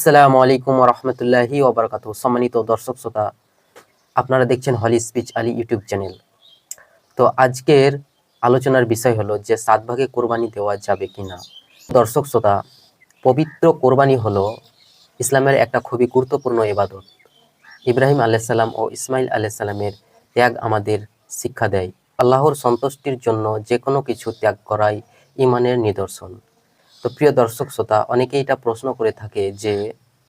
আসসালামু আলাইকুম রহমতুল্লাহি ওবরাকাত সম্মানিত দর্শক শ্রোতা, আপনারা দেখছেন holy speech Ali YouTube channel. তো আজকের আলোচনার বিষয় হলো যে সাত ভাগে কোরবানি দেওয়া যাবে কি না দর্শক শ্রোতা, পবিত্র কোরবানি হলো ইসলামের একটা খুবই গুরুত্বপূর্ণ ইবাদত। ইব্রাহিম আলাইসাল্লাম ও ইসমাইল আলাইসাল্লামের ত্যাগ আমাদের শিক্ষা দেয়। আল্লাহর সন্তুষ্টির জন্য যে কোনো কিছু ত্যাগ করাই ইমানের নিদর্শন। তো প্রিয় দর্শক শ্রোতা অনেকেই এটা প্রশ্ন করে থাকে যে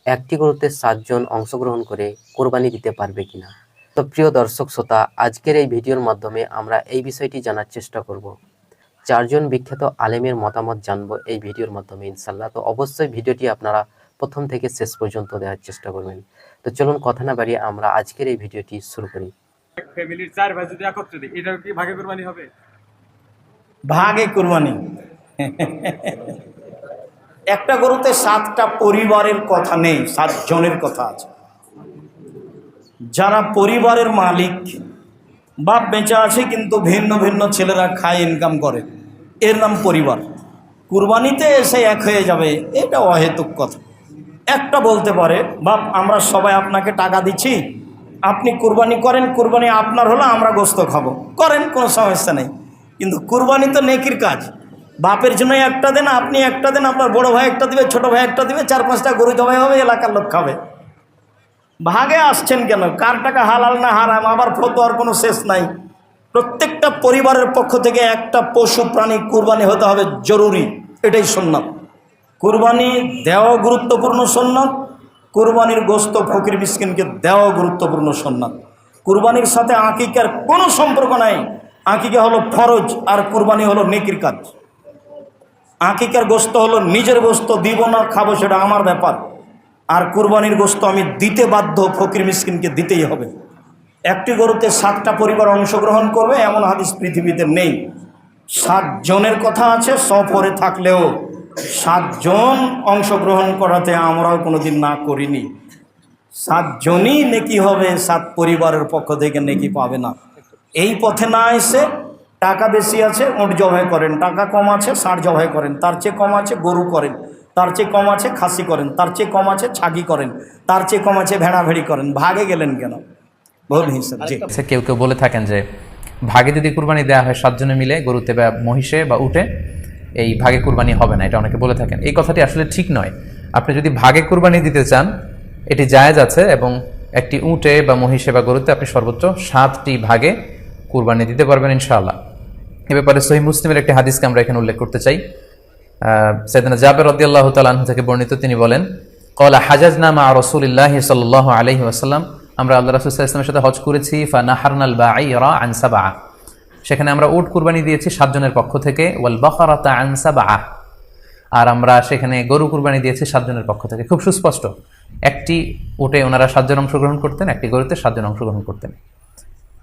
একটি গরুতে সাতজন অংশগ্রহণ করে কোরবানি দিতে পারবে কিনা? তো প্রিয় দর্শক শ্রোতা আজকের এই ভিডিওর মাধ্যমে আমরা এই বিষয়টি জানার চেষ্টা করব। চারজন বিখ্যাত আলেমের মতামত জানব এই ভিডিওর মাধ্যমে ইনশাল্লাহ তো অবশ্যই ভিডিওটি আপনারা প্রথম থেকে শেষ পর্যন্ত দেওয়ার চেষ্টা করবেন। তো চলুন কথা না বাড়িয়ে আমরা আজকের এই ভিডিওটি শুরু করি। ফ্যামিলির চার ভাই যদি একত্রে দিই এটাও কি ভাগে কোরবানি হবে? ভাগে কুরবানি। একটা গরুতে সাতটা পরিবারের কথা নেই সাত জনের কথা আছে। যারা পরিবারের মালিক, বাপ বেঁচে আছে কিন্তু ভিন্ন ভিন্ন ছেলেরা খায় ইনকাম করে। এর নাম পরিবার। কুরবানিতে এসে এক হয়ে যাবে, এটা অহেতুক কথা। একটা বলতে পারে, বাপ, আমরা সবাই আপনাকে টাকা দিচ্ছি, আপনি কুরবানি করেন, কুরবানি আপনার হলো, আমরা গোস্ত খাব। করেন, কোনো সমস্যা নেই। কিন্তু কুরবানি তো নেকির কাজ। বাপের জন্য একটা দেন, আপনি একটা দেন, আপনার বড় ভাই একটা দিবে, ছোট ভাই একটা দিবে, চার পাঁচটা গরু জবাই হবে, এলাকার লোক খাবে। ভাগে আসছেন কেন? কার টাকা হালাল না হারাম? আবার ফতোয়ার কোনো শেষ নাই। প্রত্যেকটা পরিবারের পক্ষ থেকে একটা পশু প্রাণী কুরবানি হতে হবে জরুরি, এটাই সন্ন্যত কুরবানি দেওয়া গুরুত্বপূর্ণ সন্ন্যত কুরবানির গোস্ত ফকির মিসকিনকে দেওয়া গুরুত্বপূর্ণ সন্ন্যত কুরবানির সাথে আকিকার কোনো সম্পর্ক নাই। আকিকা হলো ফরজ আর কুরবানি হলো নেকির কাজ। আকিকার গোস্ত হলো নিজের গোস্ত, দিব না, খাব সেটা আমার ব্যাপার। আর কুরবানির গোস্ত আমি দিতে বাধ্য, ফকির মিসকিনকে দিতেই হবে। একটি গরুতে সাতটা পরিবার অংশগ্রহণ করবে, এমন হাদিস পৃথিবীতে নেই। সাত জনের কথা আছে, সফরে থাকলেও সাতজন অংশগ্রহণ করাতে আমরাও কোনোদিন না করিনি। সাতজনই নেকি হবে, সাত পরিবারের পক্ষ থেকে নেকি পাবে না। এই পথে না এসে টাকা বেশি আছে ওট জবাই করেন। টাকা কম আছে ষাট জবাই করেন। তার চেয়ে কম আছে, গরু করেন। তার চেয়ে কম আছে, খাসি করেন। তার চেয়ে কম আছে, ছাগি করেন। তার চেয়ে কম আছে ভেড়া ভেড়ি করেন। ভাগে গেলেন কেন? হিসাব কেউ কেউ বলে থাকেন যে, ভাগে যদি কুরবানি দেওয়া হয় সাতজনে মিলে, গরুতে বা মহিষে বা উঠে এই ভাগে কুরবানি হবে না, এটা অনেকে বলে থাকেন। এই কথাটি আসলে ঠিক নয়। আপনি যদি ভাগে কুরবানি দিতে চান, এটি জায়েজ আছে এবং একটি উটে বা মহিষে বা গরুতে আপনি সর্বোচ্চ সাতটি ভাগে কুরবানি দিতে পারবেন, ইনশাআল্লাহ। এ ব্যাপারে সহি মুসলিমের একটি হাদিসকে আমরা এখানে উল্লেখ করতে চাই। সৈদানা জাবের রদিয়াল্লাহ তালাহ থেকে বর্ণিত তিনি বলেন, কলা হাজাজ নামা রসুলিল্লাহ সাল আলহি আসাল্লাম আমরা আল্লাহ রাসুল ইসলামের সাথে হজ করেছি ফা নাহারনাল বা আইরা আনসাবা সেখানে আমরা উট কুরবানি দিয়েছি সাতজনের পক্ষ থেকে, ওয়াল বখরাতা আনসাবা আর আমরা সেখানে গরু কুরবানি দিয়েছি সাতজনের পক্ষ থেকে। খুব সুস্পষ্ট। একটি উটে ওনারা সাতজন অংশগ্রহণ করতেন, একটি গরুতে সাতজন অংশগ্রহণ করতেন।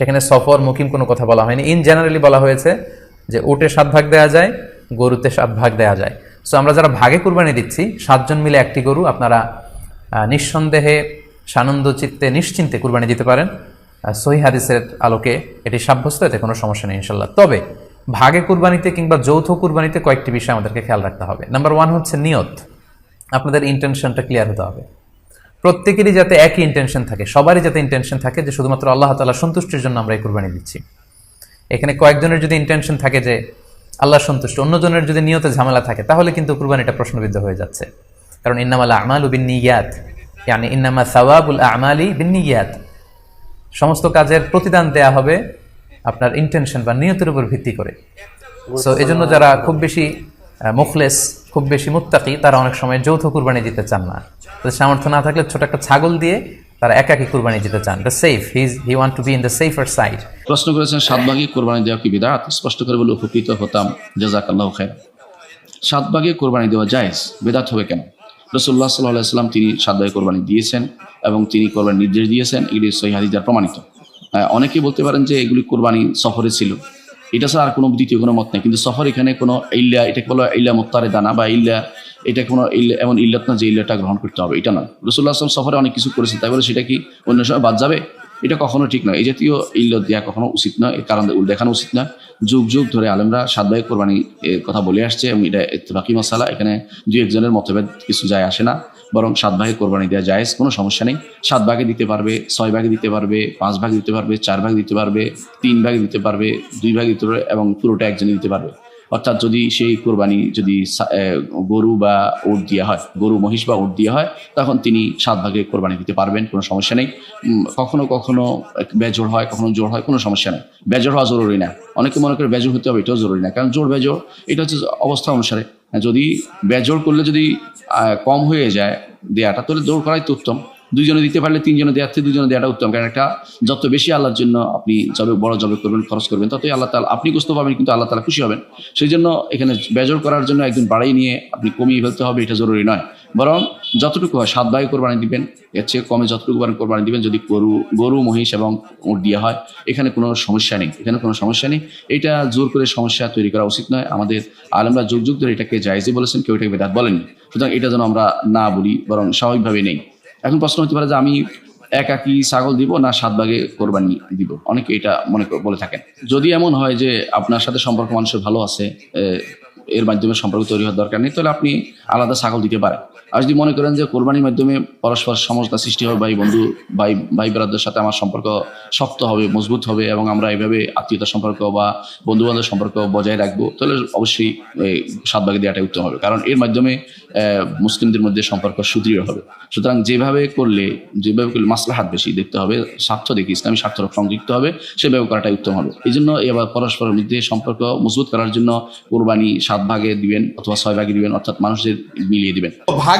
সেখানে সফর, মুকিম কোনো কথা বলা হয়নি। ইন জেনারেলি বলা হয়েছে যে উটে সাত ভাগ দেওয়া যায়, গরুতে সাত ভাগ দেওয়া যায়। সো আমরা যারা ভাগে কুরবানি দিচ্ছি, সাতজন মিলে একটি গরু আপনারা নিঃসন্দেহে সানন্দ চিত্তে, নিশ্চিন্তে কুরবানি দিতে পারেন। সহি হাদিসের আলোকে এটি সাব্যস্ত, এতে কোনো সমস্যা নেই ইনশাল্লাহ তবে ভাগে কুরবানিতে কিংবা যৌথ কুরবানিতে কয়েকটি বিষয় আমাদেরকে খেয়াল রাখতে হবে। নাম্বার ওয়ান হচ্ছে নিয়ত। আপনাদের ইন্টেনশনটা ক্লিয়ার হতে হবে। প্রত্যেকেরই যাতে একই ইন্টেনশন থাকে, সবারই যাতে ইন্টেনশন থাকে যে শুধুমাত্র আল্লাহ তালা সন্তুষ্টির জন্য আমরা এই কুরবানি দিচ্ছি। এখানে কয়েকজনের যদি ইন্টেনশন থাকে যে আল্লাহ সন্তুষ্ট, অন্যজনের যদি নিয়তে ঝামেলা থাকে, তাহলে কিন্তু কুরবানিটা প্রশ্নবিদ্ধ হয়ে যাচ্ছে। কারণ ইন্নামাল আমাল বিন নিয়াত yani ইন্নামা সাওয়াবুল আমালি বিন নিয়াত সমস্ত কাজের প্রতিদান দেয়া হবে আপনার ইন্টেনশন বা নিয়তের উপর ভিত্তি করে। সো এজন্য যারা খুব বেশি মুখলেস, খুব বেশি মুত্তাকি, তারা অনেক সময় যৌথ কুরবানি দিতে চান না। তাদের সামর্থ্য না থাকলে ছোট একটা ছাগল দিয়ে তারা একাকি কুরবানি দিতে চান। The safe his he want to be in the safer side প্রশ্ন করেছেন সাত ভাগে কোরবানি দেওয়া কি বিদাত? স্পষ্ট করে বলে, উপকৃত হতাম। জাজাক আল্লাহ সাত ভাগে কোরবানি দেওয়া জায়েজ, বেদাত হবে কেন? রসুল্লাহ সাল্লাহ সাল্লাম তিনি সাত ভাগে কোরবানি দিয়েছেন এবং তিনি কোরবানি নির্দেশ দিয়েছেন। এগুলি সহি হাদিস দ্বারা প্রমাণিত। অনেকে বলতে পারেন যে এগুলি কোরবানি সফরে ছিল। এটা ছাড়া আর কোনো দ্বিতীয় কোনো মত নেই। কিন্তু সফর এখানে কোনো ইল্লা এটা কোনো ইল্লা মোত্তারে দানা বা ইল্লা, এটা কোনো ইল্লা, এমন ইল্লাত না যে ইল্লাটা গ্রহণ করতে হবে। এটা নয়। রসুল্লাহ আসলাম সফরে অনেক কিছু করেছেন। তাই বলে সেটা কি অন্য সময় বাদ যাবে? এটা কখনো ঠিক নয়। এই জাতীয় ইল্লত দেওয়া কখনো উচিত নয়। এর কারণ দেখানো উচিত নয়। যুগ যুগ ধরে আলেমরা ভাই কোরবানি কথা বলে আসছে এবং এটা বাকি মশালা। এখানে দু একজনের মতভেদ কিছু যায় আসে না। বরং সাত ভাগে কোরবানি দেওয়া যায় কোনো সমস্যা নেই। সাত ভাগে দিতে পারবে, ছয় ভাগে দিতে পারবে, পাঁচ ভাগে দিতে পারবে, চার ভাগে দিতে পারবে, তিন ভাগে দিতে পারবে, দুই ভাগে দিতে পারবে এবং পুরোটা একজনে দিতে পারবে। অর্থাৎ যদি সেই কোরবানি যদি গরু বা উট দেওয়া হয়, গরু, মহিষ বা উট দেওয়া হয়, তখন তিনি সাত ভাগে কোরবানি দিতে পারবেন, কোনো সমস্যা নেই। কখনো কখনো বেজোর হয়, কখনো জোর হয়, কোনো সমস্যা নেই। বেজোর হওয়া জরুরি না। অনেকে মনে করে বেজোর হতে হবে, এটাও জরুরি না, কারণ জোর বেজোর এটা হচ্ছে অবস্থা অনুসারে। যদি বেজোর করলে যদি কম হয়ে যায় দেয়াটা, তাহলে দৌড় করাই তো উত্তম। দুইজনে দিতে পারলে তিনজনে দেওয়ার থেকে দুজনে দেওয়াটা উত্তম। কারণ একটা যত বেশি আল্লাহর জন্য আপনি জবে বড় জবে করবেন, খরচ করবেন, ততই আল্লাহ তালা আপনি কষ্ট পাবেন, কিন্তু আল্লাহ তালা খুশি হবেন। সেই জন্য এখানে বেজর করার জন্য একদিন বাড়াই নিয়ে আপনি কমিয়ে ফেলতে হবে, এটা জরুরি নয়। বরং যতটুকু হয়, সাত ভাই কোরবানি দিবেন, এর চেয়ে কমে যতটুকু পারেন কোরবানি দিবেন, যদি গরু গরু, মহিষ এবং উট দেওয়া হয়, এখানে কোনো সমস্যা নেই। এখানে কোনো সমস্যা নেই। এটা জোর করে সমস্যা তৈরি করা উচিত নয়। আমাদের আলমরা যুগ যুগ ধরে এটাকে জায়জে বলেছেন, কেউ এটাকে বেদাত বলেননি সুতরাং এটা যেন আমরা না বলি, বরং স্বাভাবিকভাবে নেই। এখন প্রশ্ন হতে পারে যে আমি একা কি ছাগল দিব না সাত ভাগে কোরবানি দিব? অনেকে এটা মনে বলে থাকেন। যদি এমন হয় যে আপনার সাথে সম্পর্ক মানুষের ভালো আছে এর মাধ্যমে সম্পর্ক তৈরি হওয়ার দরকার নেই, তাহলে আপনি আলাদা ছাগল দিতে পারেন। আর যদি মনে করেন যে কোরবানির মাধ্যমে পরস্পর সমস্যা সৃষ্টি হবে, ভাই বন্ধু, ভাই ভাই বেড়াদের সাথে আমার সম্পর্ক শক্ত হবে, মজবুত হবে এবং আমরা এইভাবে আত্মীয়তার সম্পর্ক বা বন্ধু বান্ধবের সম্পর্ক বজায় রাখব, তাহলে অবশ্যই সাত ভাগে দেওয়াটাই উত্তম হবে। কারণ এর মাধ্যমে মুসলিমদের মধ্যে সম্পর্ক সুদৃঢ় হবে। সুতরাং যেভাবে করলে যেভাবে করলে মাসলাহাত বেশি দেখতে হবে, স্বার্থ দেখি ইসলামী স্বার্থ সংযুক্ত হবে, সেভাবে করাটাই উত্তম হবে। এই জন্য এবার পরস্পরের মধ্যে সম্পর্ক মজবুত করার জন্য কোরবানি সাত ভাগে দিবেন অথবা ছয় ভাগে দিবেন, অর্থাৎ মানুষদের মিলিয়ে দিবেন। ভাগে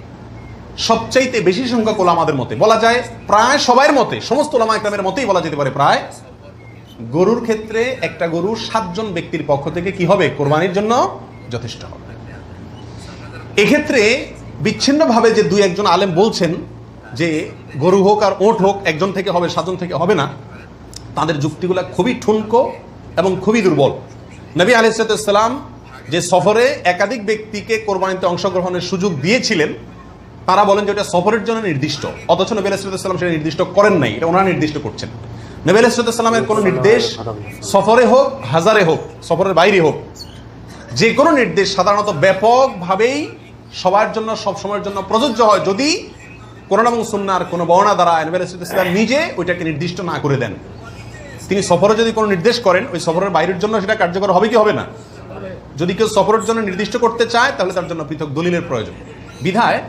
সবচাইতে বেশি সংখ্যক ওলামাদের মতে। বলা যায় প্রায় সবার মতে, সমস্ত ওলামা একরামের মতেই বলা যেতে পারে প্রায়। গরুর ক্ষেত্রে একটা গরু সাতজন ব্যক্তির পক্ষ থেকে কি হবে? কোরবানির জন্য যথেষ্ট হবে। এক্ষেত্রে বিচ্ছিন্নভাবে যে দুই একজন আলেম বলছেন যে গরু হোক আর ওট হোক, একজন থেকে হবে, সাতজন থেকে হবে না, তাদের যুক্তিগুলো খুবই ঠুনকো এবং খুবই দুর্বল। নবী আলিসাল্লাম যে সফরে একাধিক ব্যক্তিকে কোরবানিতে অংশগ্রহণের সুযোগ দিয়েছিলেন তারা বলেন যে ওটা সফরের জন্য নির্দিষ্ট। অথচ নবী আলাইসাল্লাম সেটা নির্দিষ্ট করেন নাই, এটা ওনারা নির্দিষ্ট করছেন। নবী আলাইসাল্লামের কোনো নির্দেশ সফরে হোক, হাজারে হোক, সফরের বাইরে হোক, যে কোনো নির্দেশ সাধারণত ব্যাপকভাবেই সবার জন্য, সব সময়ের জন্য প্রযোজ্য হয় যদি কোরআন এবং সুন্নার কোনো বর্ণা দ্বারা নবী আলাইসাল্লাম নিজে ওইটাকে নির্দিষ্ট না করে দেন। তিনি সফরে যদি কোনো নির্দেশ করেন, ওই সফরের বাইরের জন্য সেটা কার্যকর হবে কি হবে না? যদি কেউ সফরের জন্য নির্দিষ্ট করতে চায়, তাহলে তার জন্য পৃথক দলিলের প্রয়োজন। বিধায়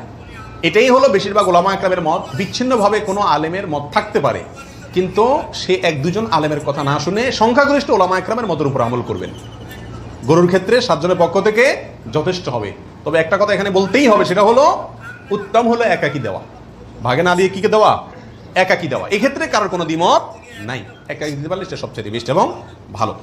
এটাই হলো বেশিরভাগ ওলামা একরামের মত। বিচ্ছিন্নভাবে কোনো আলেমের মত থাকতে পারে। কিন্তু সে এক দুজন আলেমের কথা না শুনে সংখ্যাগরিষ্ঠ ওলামা একরামের মতের উপর আমল করবেন। গরুর ক্ষেত্রে সাতজনের পক্ষ থেকে যথেষ্ট হবে। তবে একটা কথা এখানে বলতেই হবে, সেটা হলো উত্তম হলো একাকি দেওয়া। ভাগে না দিয়ে কি দেওয়া? একাকি দেওয়া। এক্ষেত্রে কারোর কোনো দ্বিমত নাই। একাকি দিতে পারলে সেটা সবচেয়ে বেস্ট এবং ভালো।